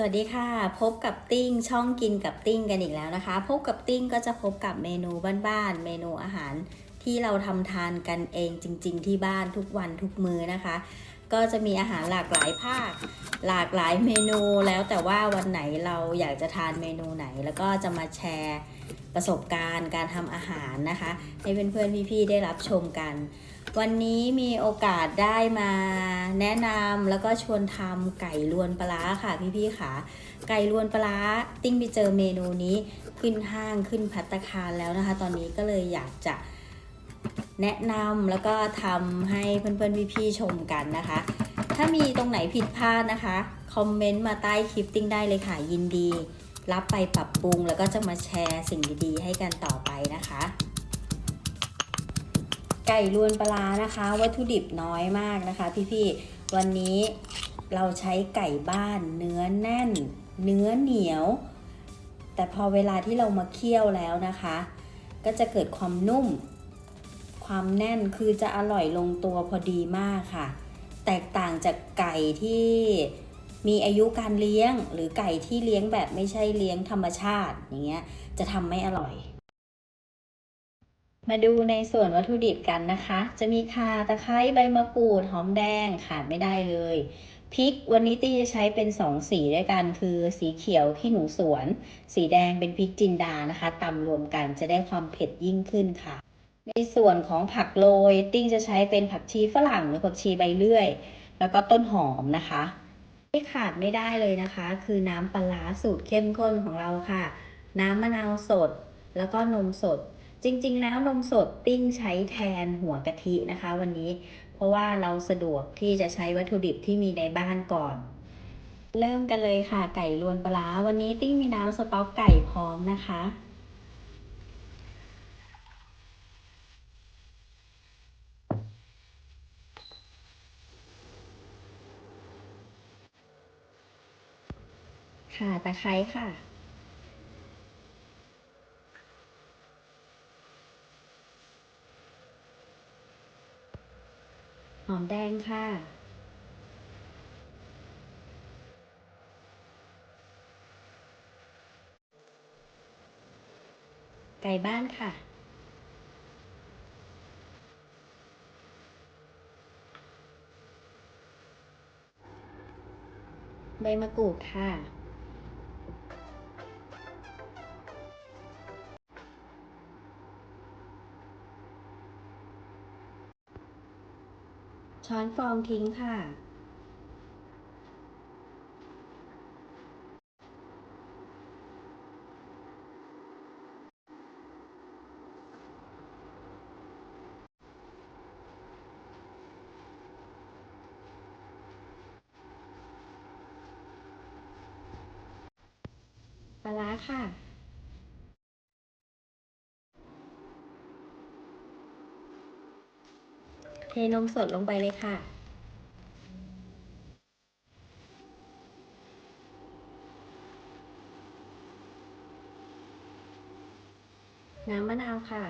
สวัสดีค่ะ พบกับติ้งช่องกินกับติ้งกันอีกแล้วนะคะ พบกับติ้งก็จะพบกับเมนูบ้านๆเมนูอาหารที่เราทำทานกันเองจริง ๆ ที่บ้านทุกวันทุกมื้อนะคะ ก็จะมีอาหารหลากหลายภาค หลากหลายเมนูแล้วแต่ว่าวันไหนเราอยากจะทานเมนูไหน แล้วก็จะมาแชร์ประสบการณ์การทำอาหารนะคะ ให้เพื่อนๆพี่ๆได้รับชมกัน วันนี้มีโอกาสได้มาแนะนำแล้วก็ชวนทำไก่ลวนปลาค่ะพี่ๆค่ะ ไก่ลวนปลาติ้งไปเจอเมนูนี้ขึ้นห้างขึ้นพัตตาคารแล้วนะคะ ตอนนี้ก็เลยอยากจะ แนะนำแล้วก็ทำให้เพื่อนๆพี่ๆชมกันนะคะ ถ้ามีตรงไหนผิดพลาดนะคะ คอมเมนต์มาใต้คลิปติ้งได้เลยค่ะ ยินดี รับไปปรับปรุง แล้วก็จะมาแชร์สิ่งดีๆ ให้กันต่อไปนะคะ ไก่ลวนปลาร้านะคะ วัตถุดิบน้อยมากนะคะ พี่ๆวันนี้เราใช้ไก่บ้านเนื้อแน่น เนื้อเหนียว แต่พอเวลาที่เรามาเคี่ยวแล้วนะคะ ก็จะเกิดความนุ่ม ความแน่นคือจะอร่อยลงตัวพอดีมากค่ะ แตกต่างจากไก่ที่มีอายุการเลี้ยง หรือไก่ที่เลี้ยงแบบไม่ใช่เลี้ยงธรรมชาติอย่างเงี้ยจะทำไม่อร่อย มาดูในส่วนวัตถุดิบกันนะคะ จะมีข่าตะไคร้ใบมะกรูดหอมแดงขาดไม่ได้เลยพริกวันนี้ตี้จะใช้เป็นสองสีด้วยกันคือสีเขียวขี้หนูสวน สีแดงเป็นพริกจินดานะคะตำรวมกันจะได้ความเผ็ดยิ่งขึ้นค่ะ ในส่วนของผักโรยติ้งจะใช้เป็นผักชีฝรั่งหรือผักชีใบเลื่อย แล้วก็ต้นหอมนะคะ ที่ขาดไม่ได้เลยนะคะ คือน้ำปลาสูตรเข้มข้นของเราค่ะ น้ำมะนาวสด แล้วก็นมสด จริง ๆ แล้วนมสดติ้งใช้แทนหัวกะทินะคะ วันนี้ เพราะว่าเราสะดวกที่จะใช้วัตถุดิบที่มีในบ้านก่อน เริ่มกันเลยค่ะไก่ลวนปลาวันนี้ติ้งมีน้ำสต๊อกไก่พร้อมนะคะ ค่ะตะไคร้ค่ะ หอมแดงค่ะ ไก่บ้านค่ะใบมะกรูดค่ะ ช้อนฟองทิ้งค่ะ ปลาค่ะ เท นมสดลงไปเลยค่ะ น้ำมะนาวค่ะ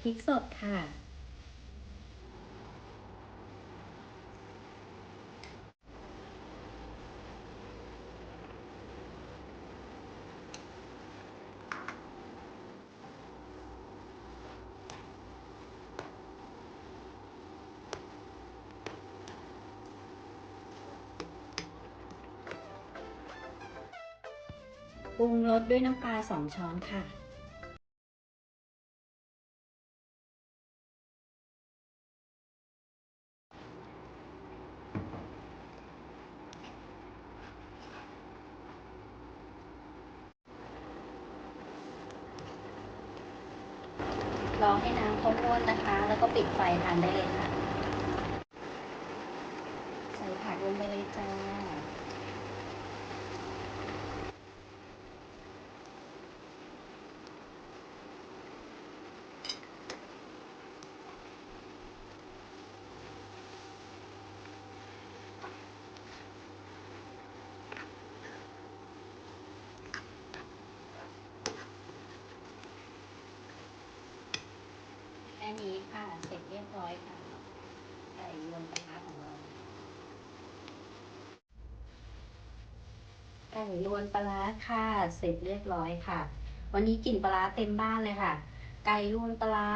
พริกสดค่ะ ปรุงรสด้วยน้ำปลาสองช้อนค่ะรอให้น้ำเขาร้นนะคะ แล้วก็ปิดไฟทานได้เลยค่ะ ใส่ผักลงไปเลยจ้า พ นี้ค่ะ เสร็จเรียบร้อยค่ะไก่รวนปลาร้าของเราไก่รวนปลาค่ะ เสร็จเรียบร้อยค่ะ วันนี้กลิ่นปลาเต็มบ้านเลยค่ะ ไก่รวนปลา